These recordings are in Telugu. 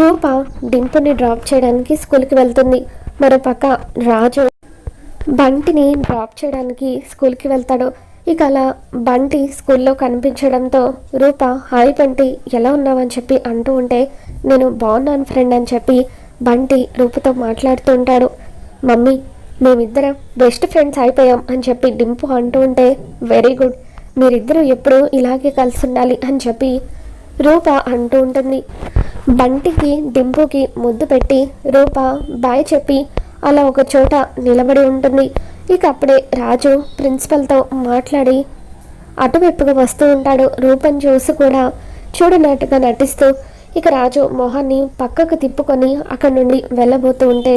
రూప డింపుని డ్రాప్ చేయడానికి స్కూల్కి వెళ్తుంది. మరోపక్క రాజు బంటిని డ్రాప్ చేయడానికి స్కూల్కి వెళ్తాడు. ఇక అలా బంటి స్కూల్లో కనిపించడంతో రూప హాయ్ బంటి ఎలా ఉన్నావని చెప్పి అంటూ ఉంటే నేను బాగున్నాను ఫ్రెండ్ అని చెప్పి బంటి రూపతో మాట్లాడుతూ ఉంటాడు. మమ్మీ మేమిద్దరం బెస్ట్ ఫ్రెండ్స్ అయిపోయాం అని చెప్పి డింపు అంటూ ఉంటే వెరీ గుడ్. మీరిద్దరూ ఎప్పుడూ ఇలాగే కలిసి ఉండాలి అని చెప్పి రూప అంటూ ఉంటుంది. బంటికి డింపుకి ముద్దు పెట్టి రూప బాయ్ చెప్పి అలా ఒక చోట నిలబడి ఉంటుంది. ఇక అప్పుడే రాజు ప్రిన్సిపల్తో మాట్లాడి అటువైపుగా వస్తూ ఉంటాడు. రూపం చూసి కూడా చూడనట్టుగా నటిస్తూ ఇక రాజు మొహాన్ని పక్కకు తిప్పుకొని అక్కడి నుండి వెళ్ళబోతూ ఉంటే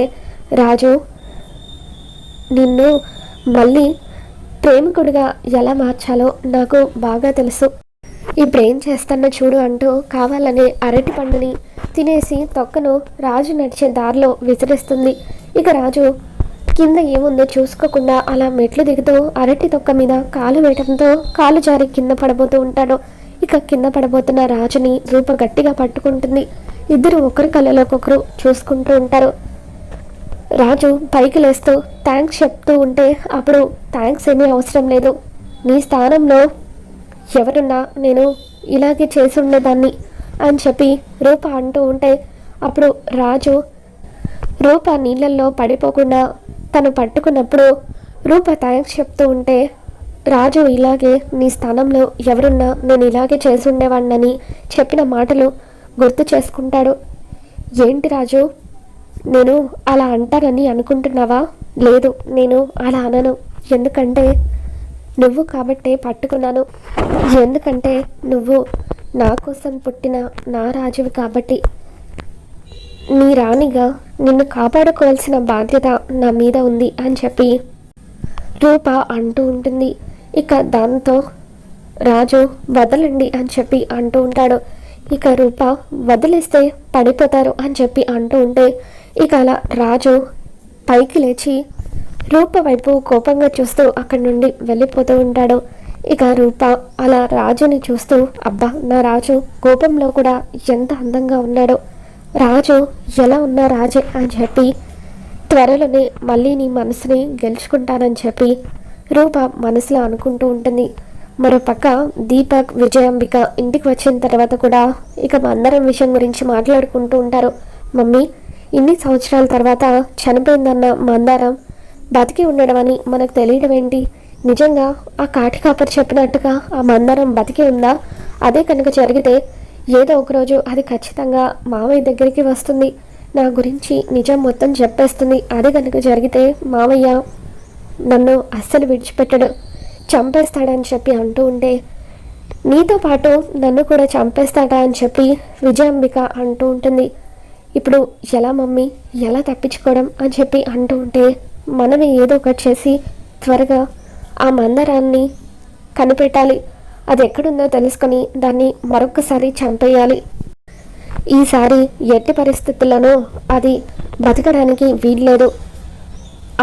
రాజు నిన్ను మళ్ళీ ప్రేమికుడిగా ఎలా మార్చాలో నాకు బాగా తెలుసు. ఇప్పుడు ఏం చేస్తానో చూడు అంటూ కావాలనే అరటి పండుని తినేసి తొక్కను రాజు నడిచే దారిలో విసిరిస్తుంది. ఇక రాజు కింద ఏముందో చూసుకోకుండా అలా మెట్లు దిగుతూ అరటి తొక్క మీద కాలు వేయడంతో కాలు జారి కింద పడబోతూ ఉంటాడు. ఇక కింద పడబోతున్న రాజుని రూప గట్టిగా పట్టుకుంటుంది. ఇద్దరు ఒకరి కళ్ళలోకొకరు చూసుకుంటూ ఉంటారు. రాజు పైకి లేస్తూ థ్యాంక్స్ చెప్తూ ఉంటే అప్పుడు థ్యాంక్స్ ఏమీ అవసరం లేదు. నీ స్థానంలో ఎవరున్నా నేను ఇలాగే చేసి ఉండేదాన్ని. అని చెప్పి రూప అంటూ ఉంటే అప్పుడు రాజు రూప నీళ్ళల్లో పడిపోకుండా తను పట్టుకున్నప్పుడు రూప థ్యాంక్స్ చెప్తూ ఉంటే రాజు ఇలాగే నీ స్థానంలో ఎవరున్నా నేను ఇలాగే చేసి ఉండేవాడినని చెప్పిన మాటలు గుర్తు చేసుకుంటాడు. ఏంటి రాజు? నేను అలా అంటానని అనుకుంటున్నావా? లేదు నేను అలా అనను. ఎందుకంటే నువ్వు కాబట్టే పట్టుకున్నాను. ఎందుకంటే నువ్వు నా కోసం పుట్టిన నా రాజువి కాబట్టి నీ రాణిగా నిన్ను కాపాడుకోవాల్సిన బాధ్యత నా మీద ఉంది అని చెప్పి రూప అంటూ ఉంటుంది. ఇక దాంతో రాజు వదలండి అని చెప్పి అంటూ ఉంటాడు. ఇక రూప వదిలేస్తే పడిపోతారు అని చెప్పి అంటూ ఉంటే ఇక అలా రాజు పైకి లేచి రూప వైపు కోపంగా చూస్తూ అక్కడి నుండి వెళ్ళిపోతూ ఉంటాడు. ఇక రూప అలా రాజుని చూస్తూ అబ్బా నా రాజు కోపంలో కూడా ఎంత అందంగా ఉన్నాడో. రాజు ఎలా ఉన్నా రాజే అని చెప్పి త్వరలోనే మళ్ళీ నీ మనసుని గెలుచుకుంటానని చెప్పి రూప మనసులో అనుకుంటూ ఉంటుంది. మరోపక్క దీపక్ విజయాంబిక ఇంటికి వచ్చిన తర్వాత కూడా ఇక అందరం విషయం గురించి మాట్లాడుకుంటూ ఉంటారు. మమ్మీ ఇన్ని సంవత్సరాల తర్వాత చనిపోయిందన్న మందారం బతికి ఉండడం అని మనకు తెలియడం ఏంటి? నిజంగా ఆ కాటి కాపరి చెప్పినట్టుగా ఆ మందారం బతికి ఉందా? అదే కనుక జరిగితే ఏదో ఒకరోజు అది ఖచ్చితంగా మామయ్య దగ్గరికి వస్తుంది. నా గురించి నిజం మొత్తం చెప్పేస్తుంది. అదే కనుక జరిగితే మామయ్య నన్ను అస్సలు విడిచిపెట్టడు. చంపేస్తాడని చెప్పి అంటూ ఉంటే నీతో పాటు నన్ను కూడా చంపేస్తాడా అని చెప్పి విజయాంబిక అంటూ ఉంటుంది. ఇప్పుడు ఎలా మమ్మీ? ఎలా తప్పించుకోవడం అని చెప్పి అంటూ ఉంటే మనమే ఏదో ఒకటి చేసి త్వరగా ఆ మందరాన్ని కనిపెట్టాలి. అది ఎక్కడుందో తెలుసుకొని దాన్ని మరొకసారి చంపేయాలి. ఈసారి ఎట్టి పరిస్థితుల్లోనూ అది బతకడానికి వీల్లేదు.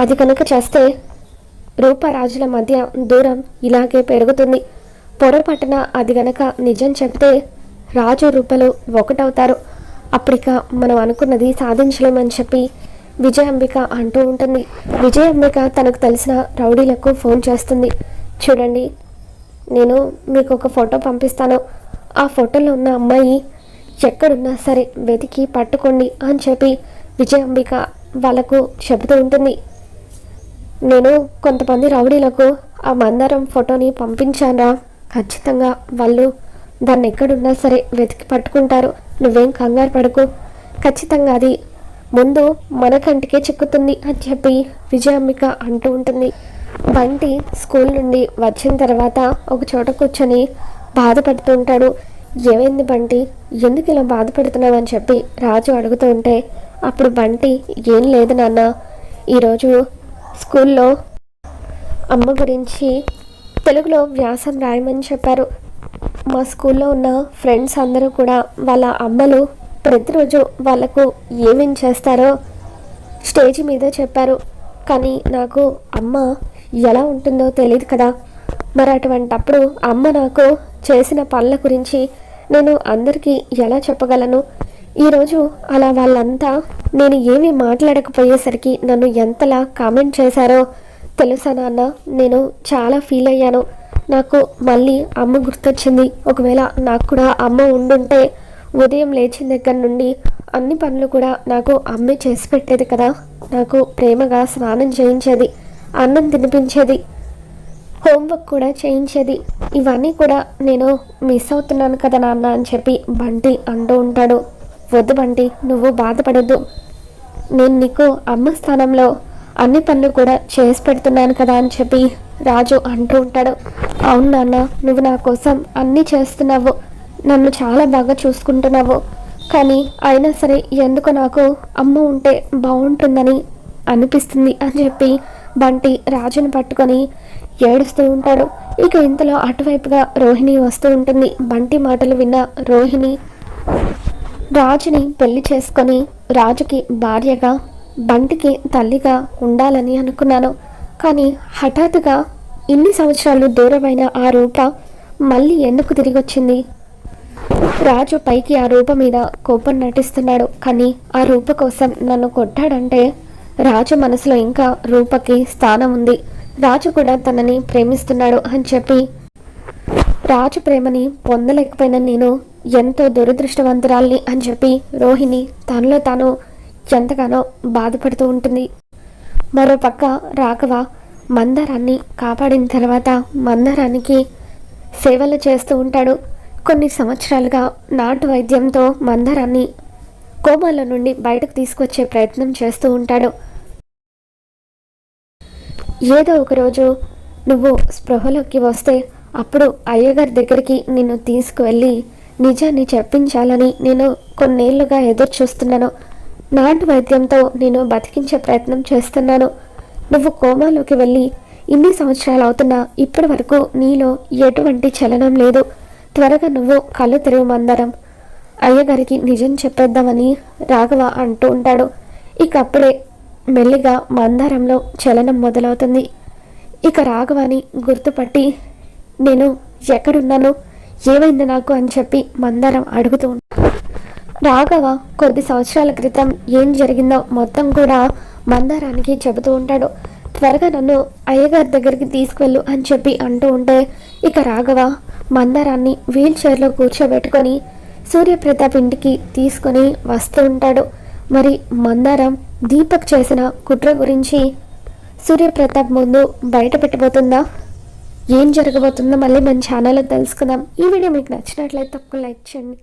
అది కనుక చేస్తే రూపరాజుల మధ్య దూరం ఇలాగే పెరుగుతుంది. పొరపాటున అది గనక నిజం చెప్తే రాజు రూపలు ఒకటవుతారు. అప్పటిక మనం అనుకున్నది సాధించలేమని చెప్పి విజయాంబిక అంటూ ఉంటుంది. విజయాంబిక తనకు తెలిసిన రౌడీలకు ఫోన్ చేస్తుంది. చూడండి నేను మీకు ఒక ఫోటో పంపిస్తాను. ఆ ఫోటోలో ఉన్న అమ్మాయి ఎక్కడున్నా సరే వెతికి పట్టుకోండి అని చెప్పి విజయాంబిక వాళ్ళకు చెబుతూ ఉంటుంది. నేను కొంతమంది రౌడీలకు ఆ మందారం ఫోటోని పంపించానా ఖచ్చితంగా వాళ్ళు దాన్ని ఎక్కడున్నా సరే వెతికి పట్టుకుంటారు. నువ్వేం కంగారు పడకు. ఖచ్చితంగా అది ముందు మన కంటికే చిక్కుతుంది అని చెప్పి విజయాంబిక అంటూ ఉంటుంది. బంటి స్కూల్ నుండి వచ్చిన తర్వాత ఒక చోట కూర్చొని బాధపడుతూ ఉంటాడు. ఏమైంది బంటి? ఎందుకు ఇలా బాధపడుతున్నావు? అని చెప్పి రాజు అడుగుతూ ఉంటే అప్పుడు బంటి ఏం లేదు నాన్న. ఈరోజు స్కూల్లో అమ్మ గురించి తెలుగులో వ్యాసం రాయమని చెప్పారు. మా స్కూల్లో ఉన్న ఫ్రెండ్స్ అందరూ కూడా వాళ్ళ అమ్మలు ప్రతిరోజు వాళ్ళకు ఏమేం చేస్తారో స్టేజ్ మీద చెప్పారు. కానీ నాకు అమ్మ ఎలా ఉంటుందో తెలియదు కదా. మరి అటువంటప్పుడు అమ్మ నాకు చేసిన పనుల గురించి నేను అందరికీ ఎలా చెప్పగలను? ఈరోజు అలా వాళ్ళంతా నేను ఏమీ మాట్లాడకపోయేసరికి నన్ను ఎంతలా కామెంట్ చేశారో తెలుసా నాన్న? నేను చాలా ఫీల్ అయ్యాను. నాకు మళ్ళీ అమ్మ గుర్తొచ్చింది. ఒకవేళ నాకు కూడా అమ్మ ఉండుంటే ఉదయం లేచిన దగ్గర నుండి అన్ని పనులు కూడా నాకు అమ్మే చేసి పెట్టేది కదా. నాకు ప్రేమగా స్నానం చేయించేది అన్నం తినిపించేది హోంవర్క్ కూడా చేయించేది. ఇవన్నీ కూడా నేను మిస్ అవుతున్నాను కదా నాన్న అని చెప్పి బంటి అంటూ ఉంటాడు. వద్దు బంటి నువ్వు బాధపడద్దు. నేను నీకు అమ్మ స్థానంలో అన్ని పనులు కూడా చేసి పెడుతున్నాను కదా అని చెప్పి రాజు అంటూ ఉంటాడు. అవును నాన్న నువ్వు నా కోసం అన్నీ చేస్తున్నావు. నన్ను చాలా బాగా చూసుకుంటున్నావు. కానీ అయినా సరే ఎందుకు నాకు అమ్మ ఉంటే బాగుంటుందని అనిపిస్తుంది అని చెప్పి బంటి రాజుని పట్టుకొని ఏడుస్తూ ఉంటాడు. ఇక ఇంతలో అటువైపుగా రోహిణి వస్తూ ఉంటుంది. బంటి మాటలు విన్న రోహిణి రాజుని పెళ్ళి చేసుకొని రాజుకి భార్యగా బంటికి తల్లిగా ఉండాలని అనుకున్నాను. కానీ హఠాత్తుగా ఇన్ని సంవత్సరాలు దూరమైన ఆ రూప మళ్ళీ ఎందుకు తిరిగి వచ్చింది రాజు పైకి ఆ రూప మీద కోపం నటిస్తున్నాడు. కానీ ఆ రూప కోసం నన్ను కొట్టాడంటే రాజు మనసులో ఇంకా రూపకి స్థానం ఉంది. రాజు కూడా తనని ప్రేమిస్తున్నాడు అని చెప్పి రాజు ప్రేమని పొందలేకపోయిన నేను ఎంతో దురదృష్టవంతురాల్ని అని చెప్పి రోహిణి తనలో తాను ఎంతగానో బాధపడుతూ ఉంటుంది. మరోపక్క రాఘవ మందారాన్ని కాపాడిన తర్వాత మందారానికి సేవలు చేస్తూ ఉంటాడు. కొన్ని సంవత్సరాలుగా నాటు వైద్యంతో మందరాన్ని కోమాల నుండి బయటకు తీసుకొచ్చే ప్రయత్నం చేస్తూ ఉంటాడు. ఏదో ఒకరోజు నువ్వు స్పృహలోకి వస్తే అప్పుడు అయ్యగారి దగ్గరికి నిన్ను తీసుకువెళ్ళి నిజాన్ని చెప్పించాలని నేను కొన్నేళ్ళుగా ఎదురు చూస్తున్నాను నాటు వైద్యంతో నేను బతికించే ప్రయత్నం చేస్తున్నాను. నువ్వు కోమాలోకి వెళ్ళి ఇన్ని సంవత్సరాలు అవుతున్నా ఇప్పటి వరకు నీలో ఎటువంటి చలనం లేదు. త్వరగా నువ్వు కళ్ళు తెరువు మందరం అయ్యగారికి నిజం చెప్పేద్దామని రాఘవ అంటూ ఉంటాడు. ఇక అప్పుడే మెల్లిగా మందారంలో చలనం మొదలవుతుంది. ఇక రాఘవాని గుర్తుపట్టి నేను ఎక్కడున్నాను? ఏమైంది నాకు? అని చెప్పి మందారం అడుగుతూ రాఘవ కొద్ది సంవత్సరాల క్రితం ఏం జరిగిందో మొత్తం కూడా మందారానికి చెబుతూ ఉంటాడు. త్వరగా నన్ను అయ్యగారి దగ్గరికి తీసుకువెళ్ళు అని చెప్పి అంటూ ఉంటే ఇక రాఘవ మందారాన్ని వీల్ చైర్లో కూర్చోబెట్టుకొని సూర్యప్రతాప్ ఇంటికి తీసుకొని వస్తూ ఉంటాడు. మరి మందారం దీపక్ చేసిన కుట్ర గురించి సూర్యప్రతాప్ ముందు బయట పెట్టబోతుందా? ఏం జరగబోతుందో మళ్ళీ మన ఛానల్లో తెలుసుకుందాం. ఈ వీడియో మీకు నచ్చినట్లయితే తప్పకుండా లైక్ చేయండి.